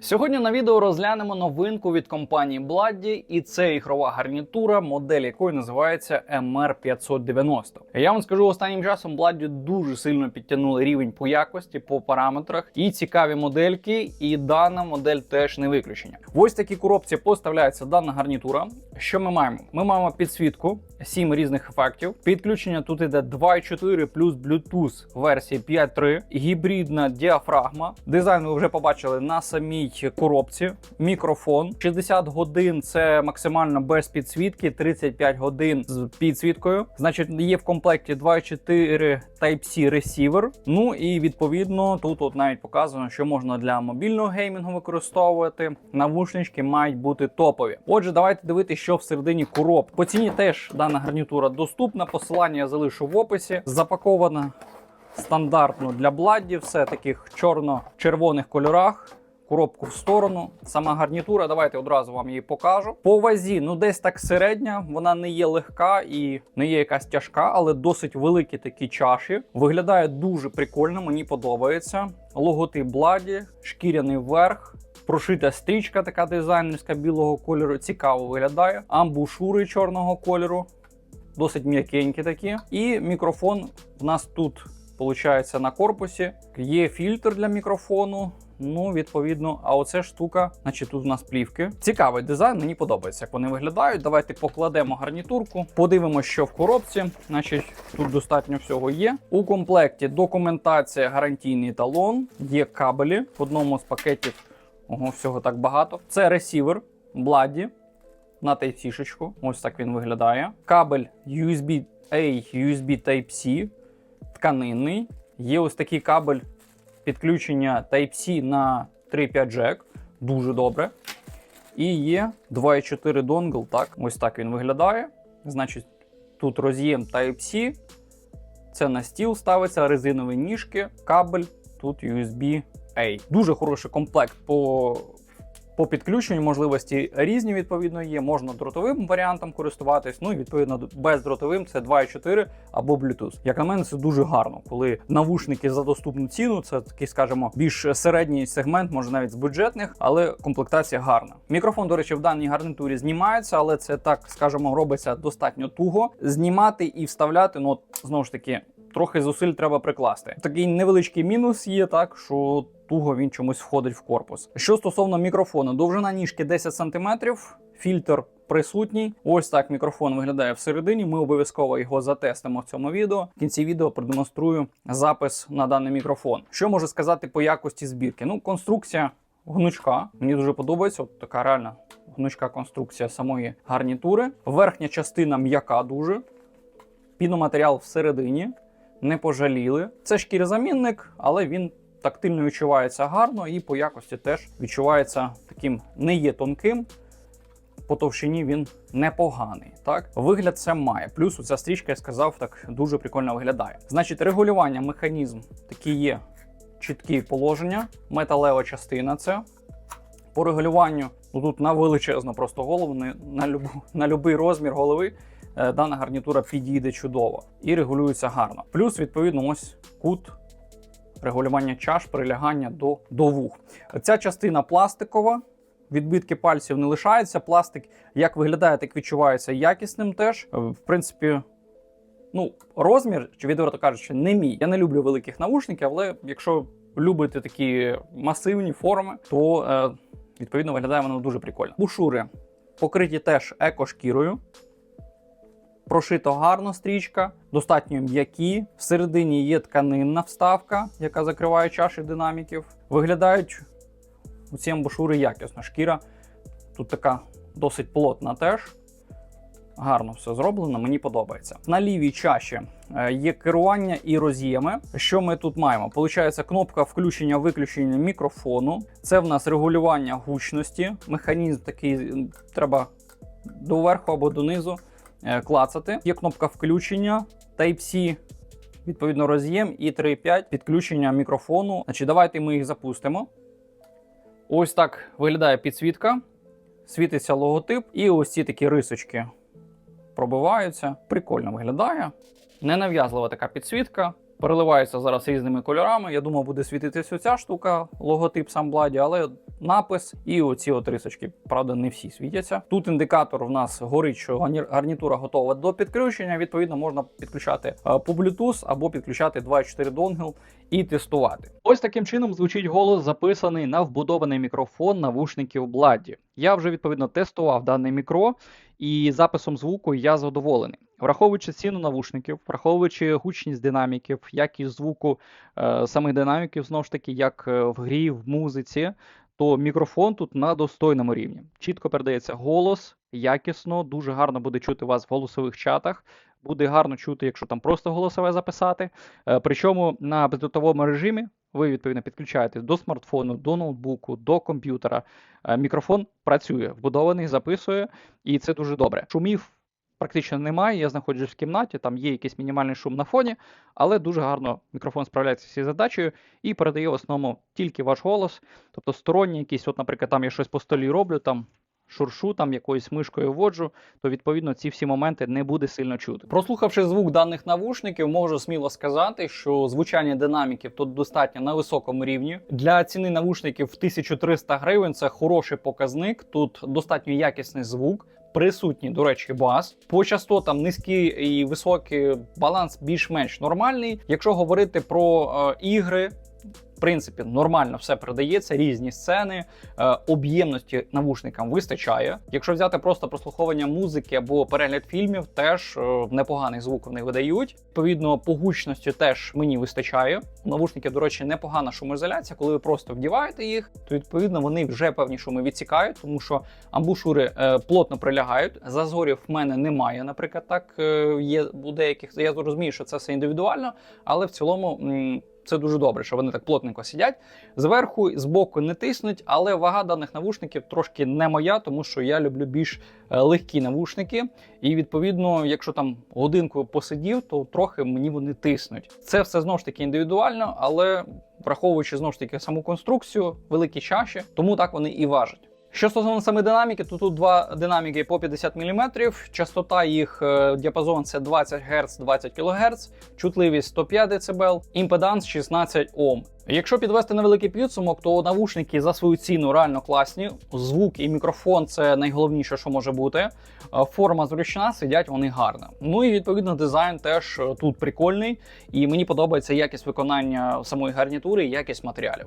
Сьогодні на відео розглянемо новинку від компанії Bladdy, і це ігрова гарнітура, модель якої називається MR590. Я вам скажу, останнім часом Bladdy дуже сильно підтягнули рівень по якості, по параметрах і цікаві модельки, і дана модель теж не виключення. В ось такій коробці поставляється дана гарнітура. Що ми маємо? Ми маємо підсвітку, 7 різних ефектів. Підключення тут іде 2.4 плюс Bluetooth версії 5.3, гібридна діафрагма. Дизайн ви вже побачили на самій коробці. Мікрофон 60 годин це максимально без підсвітки, 35 годин з підсвіткою. Значить, є в комплекті 2.4 Type-C ресівер. Ну і відповідно тут от навіть показано, що можна для мобільного геймінгу використовувати. Навушнички мають бути топові. Отже, давайте дивитися, що всередині коробки. По ціні теж дана гарнітура доступна. Посилання я залишу в описі. Запакована стандартно для бладдів, все таких чорно-червоних кольорах. Коробку в сторону. Сама гарнітура, давайте одразу вам її покажу. По вазі, ну десь так середня, вона не є легка і не є якась тяжка, але досить великі такі чаші. Виглядає дуже прикольно, мені подобається. Логотип Бладі, шкіряний верх. Прошита стрічка, така дизайнерська білого кольору, цікаво виглядає. Амбушури чорного кольору, досить м'якенькі такі. І мікрофон в нас тут, виходить, на корпусі. Є фільтр для мікрофону. Ну, відповідно, а оце штука, значить, тут у нас плівки. Цікавий дизайн, мені подобається, як вони виглядають. Давайте покладемо гарнітурку, подивимося, що в коробці. Значить, тут достатньо всього є. У комплекті документація, гарантійний талон, є кабелі в одному з пакетів. Ого, всього так багато. Це ресівер Бладі на Type-C-шечку. Ось так він виглядає. Кабель USB-A, USB Type-C, тканинний. Є ось такий кабель підключення Type-C на 3.5 Jack. Дуже добре. І є 2.4 донгл. Так, ось так він виглядає. Значить, тут роз'єм Type-C. Це на стіл ставиться, резинові ніжки, кабель, тут USB-A. Дуже хороший комплект по. По підключенню можливості різні відповідно є. Можна дротовим варіантом користуватись. Ну і відповідно бездротовим це 2.4 або Bluetooth. Як на мене, це дуже гарно, коли навушники за доступну ціну. Це такий, скажімо, більш середній сегмент, може навіть з бюджетних, але комплектація гарна. Мікрофон, до речі, в даній гарнітурі знімається, але це так, скажімо, робиться достатньо туго. Знімати і вставляти, ну от, знову ж таки. Трохи зусиль треба прикласти. Такий невеличкий мінус є, так що туго він чомусь входить в корпус. Що стосовно мікрофону, довжина ніжки 10 см, фільтр присутній. Ось так мікрофон виглядає всередині. Ми обов'язково його затестимо в цьому відео. В кінці відео продемонструю запис на даний мікрофон. Що можу сказати по якості збірки? Ну, конструкція гнучка. Мені дуже подобається. От така реальна гнучка конструкція самої гарнітури. Верхня частина м'яка дуже. Піноматеріал всередині. Не пожаліли. Це шкірозамінник, але він тактильно відчувається гарно і по якості теж відчувається таким не є тонким. По товщині він непоганий. Так, вигляд це має. Плюс ця стрічка, я сказав, так дуже прикольно виглядає. Значить, регулювання механізм такі є чіткі положення, металева частина. Це по регулюванню ну, тут на величезну просто голову, на, любу, на любий розмір голови. Е, Дана гарнітура підійде чудово і регулюється гарно. Плюс, відповідно, ось кут регулювання чаш, прилягання до, до вух. Ця частина пластикова. Відбитки пальців не лишаються. Пластик як виглядає, так відчувається якісним теж. Е, В принципі, ну, розмір, чи відверто кажучи, не мій. Я не люблю великих навушників, але якщо любите такі масивні форми, то е, відповідно виглядає воно дуже прикольно. Бушури покриті теж екошкірою. Прошито гарно стрічка, достатньо м'які. Всередині є тканинна вставка, яка закриває чаші динаміків. Виглядають у ці амбушури якісно. Шкіра тут така досить плотна теж. Гарно все зроблено, мені подобається. На лівій чаші е, є керування і роз'єми. Що ми тут маємо? Получається кнопка включення-виключення мікрофону. Це в нас регулювання гучності. Механізм такий треба доверху або донизу клацати. Є кнопка включення, Type-C, відповідно, роз'єм і 3.5 підключення мікрофону. Значить, давайте ми їх запустимо. Ось так виглядає підсвітка. Світиться логотип, і ось ці такі рисочки пробиваються. Прикольно виглядає. Ненав'язлива така підсвітка. Переливаються зараз різними кольорами. Я думав, буде світитися ця штука, логотип сам Бладі, але напис і оці от рисочки. Правда, не всі світяться. Тут індикатор в нас горить, що гарні- гарнітура готова до підключення. Відповідно, можна підключати е, по Bluetooth або підключати 2.4 донгл і тестувати. Ось таким чином звучить голос, записаний на вбудований мікрофон навушників Бладі. Я вже відповідно тестував даний мікро, і записом звуку я задоволений. Враховуючи ціну навушників, враховуючи гучність динаміків, якість звуку е, самих динаміків, знову ж таки, як е, в грі, в музиці, то мікрофон тут на достойному рівні. Чітко передається голос, якісно, дуже гарно буде чути вас в голосових чатах. Буде гарно чути, якщо там просто голосове записати. Е, Причому на бездротовому режимі ви відповідно підключаєтесь до смартфону, до ноутбуку, до комп'ютера. Е, Мікрофон працює, вбудований, записує, і це дуже добре. Шумів практично немає. Я знаходжусь в кімнаті, там є якийсь мінімальний шум на фоні, але дуже гарно мікрофон справляється з цією задачею і передає в основному тільки ваш голос. Тобто сторонні якісь, от, наприклад, там я щось по столі роблю, там шуршу, там якоюсь мишкою вводжу, то відповідно ці всі моменти не буде сильно чути. Прослухавши звук даних навушників, можу сміло сказати, що звучання динаміків тут достатньо на високому рівні. Для ціни навушників в 1300 гривень це хороший показник. Тут достатньо якісний звук. Присутній, до речі, бас. По частотам низькі і високі баланс більш-менш нормальний. Якщо говорити про е, ігри, в принципі, нормально все передається, різні сцени, е, об'ємності навушникам вистачає. Якщо взяти просто прослуховування музики або перегляд фільмів, теж е, непоганий звук вони видають. Відповідно, по гучності теж мені вистачає. У навушників, до речі, непогана шумоізоляція. Коли ви просто вдіваєте їх, то відповідно вони вже певні шуми відсікають, тому що амбушури е, плотно прилягають. Зазорів в мене немає, наприклад, так є у деяких. Я розумію, що це все індивідуально, але в цілому. Це дуже добре, що вони так плотненько сидять. Зверху збоку не тиснуть, але вага даних навушників трошки не моя, тому що я люблю більш е, легкі навушники. І відповідно, якщо там годинку посидів, то трохи мені вони тиснуть. Це все знову ж таки індивідуально, але враховуючи знову ж таки саму конструкцію, великі чаші, тому так вони і важать. Що стосовно саме динаміки, то тут два динаміки по 50 мм, частота їх е, діапазон це 20 Гц, 20 кГц, чутливість 105 дБ, імпеданс 16 Ом. Якщо підвести невеликий підсумок, то навушники за свою ціну реально класні. Звук і мікрофон це найголовніше, що може бути. Е, Форма зручна, сидять вони гарно. Ну і відповідно дизайн теж е, тут прикольний, і мені подобається якість виконання самої гарнітури і якість матеріалів.